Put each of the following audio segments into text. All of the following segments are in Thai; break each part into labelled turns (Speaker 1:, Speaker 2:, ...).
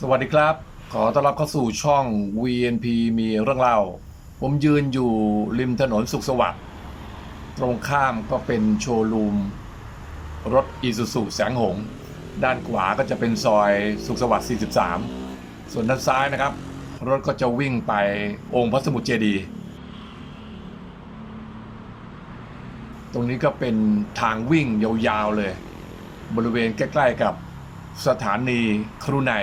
Speaker 1: สวัสดีครับ ขอต้อนรับเข้าสู่ช่อง VNP มีเรื่องเล่า ผมยืนอยู่ริมถนนสุขสวัสดิ์ตรงข้ามก็เป็นโชว์รูม รถอีซูซูแสงหง ด้านขวาก็จะเป็นซอยสุขสวัสดิ์ 43 ส่วนด้านซ้ายนะครับ รถก็จะวิ่งไปองค์พระสมุทรเจดีย์ตรงนี้ก็เป็นทางวิ่งยาวๆเลย บริเวณใกล้ ๆ กับสถานีครูใน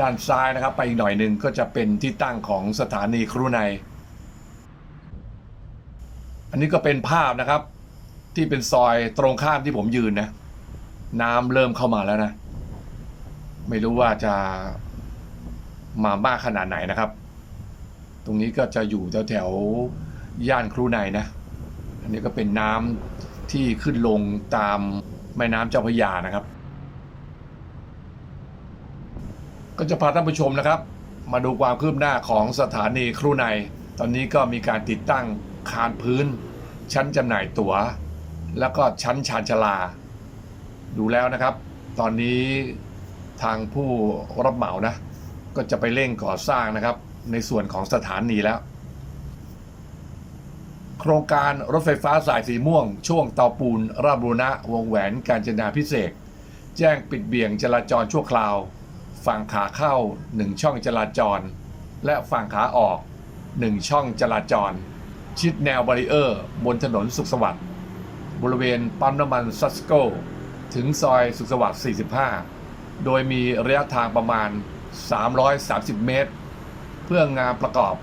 Speaker 1: ด้านซ้ายนะครับ ไปอีกหน่อยหนึ่งก็จะเป็นที่ตั้งของสถานีครูในอันนี้ก็เป็นภาพนะครับ ที่เป็นซอยตรงข้ามที่ผมยืนนะ น้ำเริ่มเข้ามาแล้วนะ ไม่รู้ว่าจะมามากขนาดไหนนะครับ ตรงนี้ก็จะอยู่แถวแถวย่านครูในนะ อันนี้ก็เป็นน้ำที่ขึ้นลงตามแม่น้ำเจ้าพระยานะครับ ก็จะพาท่านผู้ชมนะครับ มาดูความคืบหน้าของสถานีครูใน ตอนนี้ก็มีการติดตั้งคานพื้น ชั้นจำหน่ายตั๋ว แล้วก็ชั้นชานชลา ดูแล้วนะครับ ตอนนี้ทางผู้รับเหมานะ ก็จะไปเร่งก่อสร้างนะครับ ในส่วนของสถานีแล้ว โครงการรถไฟฟ้าสายสีม่วง ช่วงเตาปูนราบุรณะวงแหวนการจนาพิเศษ แจ้งปิดเบี่ยงจราจรชั่วคราว ฝั่งขาเข้า 1 ช่องจราจร และฝั่งขาออก 1 ช่องจราจร ชิดแนวบารีเออร์บนถนนสุขสวัสดิ์บริเวณปั๊มน้ำมันซัสโกถึงซอยสุขสวัสดิ์ 45 โดยมีระยะทางประมาณ 330 เมตร เพื่องานประกอบ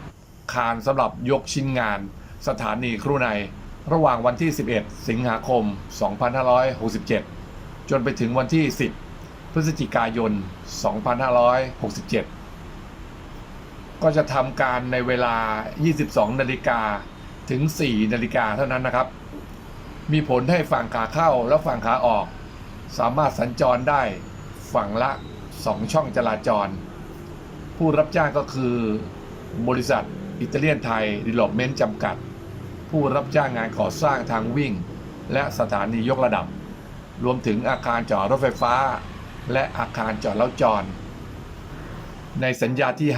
Speaker 1: คานสำหรับยกชิ้นงาน สถานีครูในระหว่างวันที่ 11 สิงหาคม 2567 จนไปถึงวันที่ 10 พฤศจิกายน 2567 ก็จะทำการในเวลา 22 นาฬิกาถึง 4 นาฬิกาเท่านั้นนะครับ มีผลให้ฝั่งขาเข้าและฝั่งขาออก สามารถสัญจรได้ฝั่งละ 2 ช่องจราจร ผู้รับจ้างก็คือบริษัทอิตาเลียนไทยดีลอปเมนต์จำกัด ผู้รับจ้างงานก่อสร้างทางวิ่ง และสถานียกระดับ รวมถึงอาคารจอดรถไฟฟ้า และอาคารจอดแล้วจอดในสัญญาที่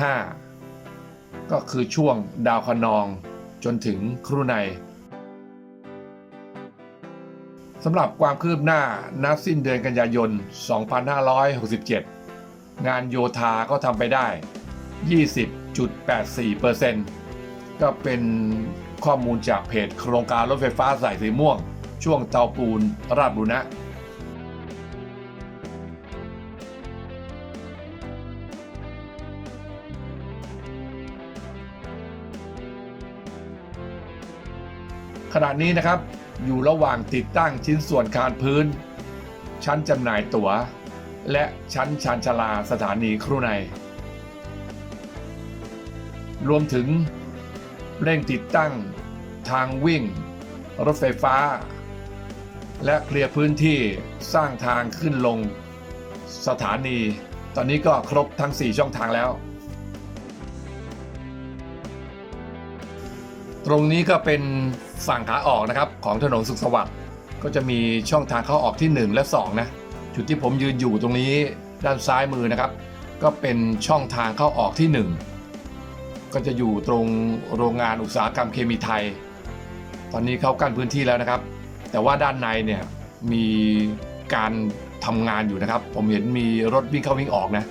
Speaker 1: 5 ก็คือช่วงดาวคนองจนถึงครูในสำหรับความคืบหน้านับสิ้นเดือนกันยายน 2567 งานโยธาก็ทำไปได้ 20.84%ก็เป็นข้อมูลจากเพจโครงการรถไฟฟ้าสายสีม่วง ช่วงเตาปูนราชบุรณะ ขณะนี้นะครับ อยู่ระหว่างติดตั้งชิ้นส่วนคานพื้น ชั้นจำหน่ายตั๋ว และชั้นชานชาลาสถานีครูใน รวมถึงเร่งติดตั้งทางวิ่ง รถไฟฟ้า และเคลียร์พื้นที่สร้างทางขึ้นลงสถานี ตอนนี้ก็ครบทั้ง 4 ช่องทางแล้ว ตรงนี้ก็เป็น ฝั่งขาออกนะครับของถนนสุขสวัสดิ์ก็จะมีช่องทางเข้าออกที่ 1 และ2นะจุดที่ผมยืนอยู่ตรงนี้ด้านซ้ายมือนะครับ ก็เป็นช่องทางเข้าออกที่ 1 ก็จะอยู่ตรงโรงงานอุตสาหกรรมเคมีไทย ตอนนี้เขากั้นพื้นที่แล้วนะครับ แต่ว่าด้านในเนี่ยมีการทำงานอยู่นะครับ ผมเห็นมีรถวิ่งเข้าวิ่งออกนะ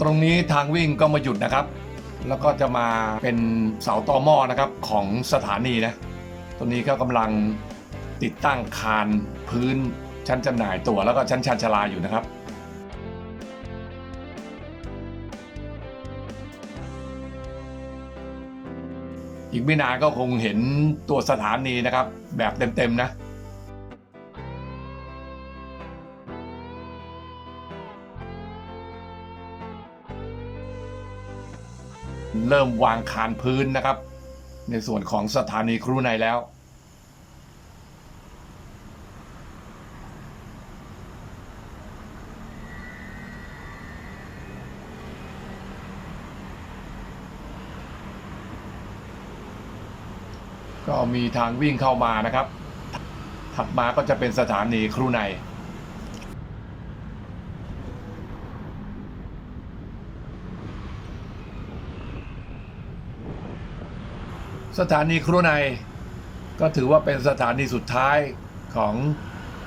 Speaker 1: ตรงนี้ทางวิ่งก็มาหยุดนะครับ แล้วก็จะมาเป็นเสาต่อหม้อนะครับของสถานีนะตรงนี้ก็กำลังติดตั้งคานพื้นชั้นจำหน่ายตั๋วแล้วก็ชั้นชานชลาอยู่นะครับอีกไม่นานก็คงเห็นตัวสถานีนะครับ แบบเต็มๆนะ เริ่มวางคานพื้นนะครับ ในส่วนของสถานีครูในแล้วก็มีทางวิ่งเข้ามานะครับ ถัดมาก็จะเป็นสถานีครูใน สถานีครูใน ก็ถือว่าเป็นสถานีสุดท้ายของ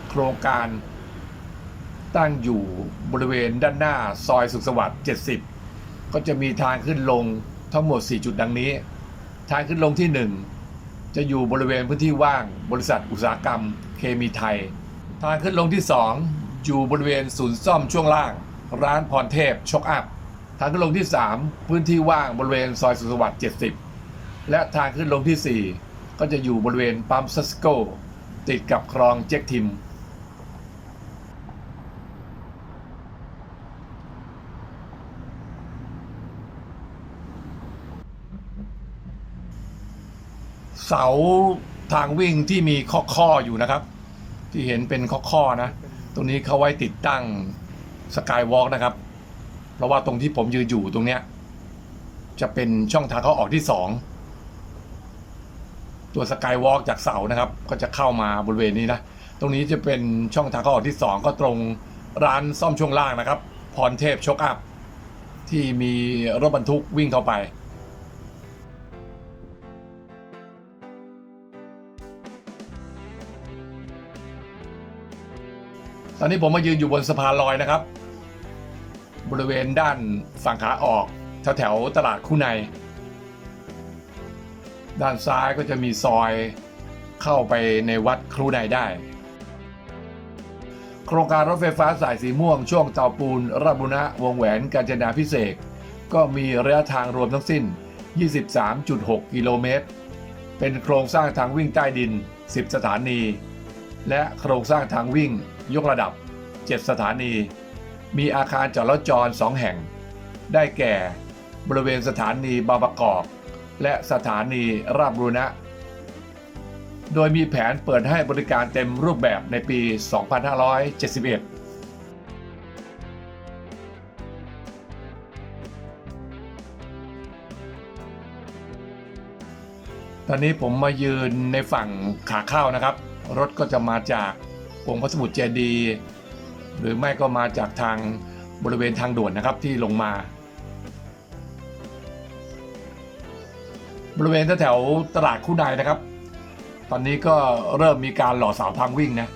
Speaker 1: โครงการตั้งอยู่บริเวณด้านหน้าซอยสุขสวัสดิ์70 ก็จะมีทางขึ้นลงทั้งหมด 4 จุดดังนี้ ทางขึ้นลงที่ 1 จะอยู่บริเวณพื้นที่ว่างบริษัทอุตสาหกรรมเคมีไทย ทางขึ้นลงที่ 2 อยู่บริเวณศูนย์ซ่อมช่วงล่าง ร้านพรเทพชกอัพ ทางขึ้นลงที่ 3 พื้นที่ว่างบริเวณซอยสุขสวัสดิ์70 และทางขึ้นลงที่ 4 ก็จะอยู่บริเวณปั๊มซัสโก ติดกับคลองเจ็กทิม เสาทางวิ่งที่มีข้อข้ออยู่นะครับ ที่เห็นเป็นข้อข้อนะ ตรงนี้เขาไว้ติดตั้งสกายวอล์กนะครับ เพราะว่าตรงที่ผมยืนอยู่ตรงเนี้ยจะเป็นช่องทางเข้าออกที่สอง ตัวสกายวอล์กจากเสานะครับ ก็จะเข้ามาบริเวณนี้นะ ตรงนี้จะเป็นช่องทางเข้าออกที่สองก็ตรงร้านซ่อมช่วงล่างนะครับ พรเทพชกอัพ ที่มีรถบรรทุกวิ่งเข้าไปตอนนี้ผมมายืนอยู่บนสะพานลอยนะครับ บริเวณด้านฝั่งขาออกแถวแถวตลาดคู่ใน ด้านซ้ายก็จะมีซอยเข้าไปในวัดครูในได้ โครงการรถไฟฟ้าสายสีม่วงช่วงเตาปูนราชบุณะวงแหวนกาญจนาพิเศษกก็มีระยะทางรวมทั้งสิ้น 23.6 กิโลเมตร เป็นโครงสร้างทางวิ่งใต้ดิน 10 สถานี และโครงสร้างทางวิ่งยกระดับ 7 สถานี มีอาคารจอดรถจร 2 แห่ง ได้แก่บริเวณสถานีบางประกอบ และสถานีราชบุรณะโดยมีแผนเปิดให้บริการเต็มรูปแบบในปี 2571ตอนนี้ผมมายืนในฝั่งขาเข้านะครับ รถก็จะมาจากองค์พระสมุทรเจดีย์หรือไม่ก็มาจากทางบริเวณทางด่วนนะครับที่ลงมา บริเวณแถวตลาดคู่นายนะครับ ตอนนี้ก็เริ่มมีการหล่อสาวทางวิ่งนะ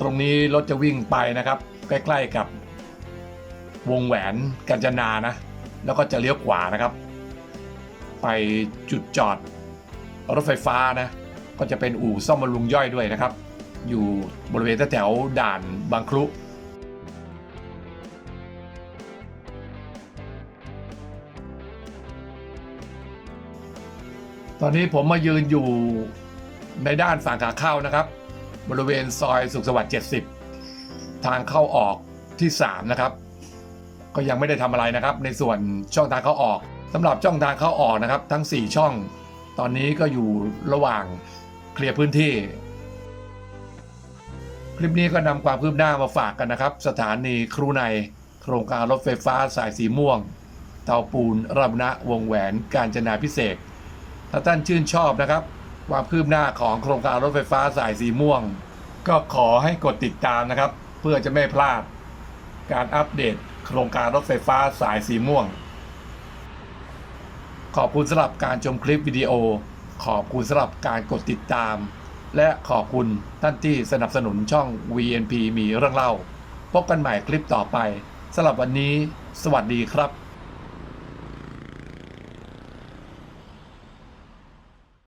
Speaker 1: ตรงนี้รถจะวิ่งไปนะครับ ใกล้ ๆกับวงแหวนกาญจนานะ แล้วก็จะเลี้ยวขวานะครับ ไปจุดจอด รถไฟฟ้านะก็จะเป็นอู่ซ่อมบำรุงย่อยด้วยนะครับ อยู่บริเวณแถวด่านบางครุตอนนี้ผมมายืนอยู่ในด้านฝั่งขาเข้านะครับ บริเวณซอยสุขสวัสดิ์70 ทางเข้าออกที่ 3 นะครับ ก็ยังไม่ได้ทำอะไรนะครับ ในส่วนช่องทางเข้าออก สำหรับช่องทางเข้าออกนะครับ ทั้ง 4 ช่อง ตอนนี้ก็อยู่ระหว่างเคลียร์พื้นที่ คลิปนี้ก็นำความคืบหน้ามาฝากกันนะครับ สถานีครูในโครงการรถไฟฟ้าสายสีม่วง เตาปูนราชบุรณะวงแหวนกาญจนาพิเศษถ้าท่านชื่นชอบนะครับ ความคืบหน้าของโครงการรถไฟฟ้าสายสีม่วง ก็ขอให้กดติดตามนะครับ เพื่อจะไม่พลาด การอัปเดตโครงการรถไฟฟ้าสายสีม่วง ขอบคุณสำหรับการชมคลิปวิดีโอ ขอบคุณสำหรับการกดติดตาม และขอบคุณท่านที่สนับสนุนช่อง VNP มีเรื่องเล่า พบกันใหม่คลิปต่อไปสำหรับวันนี้ สวัสดีครับ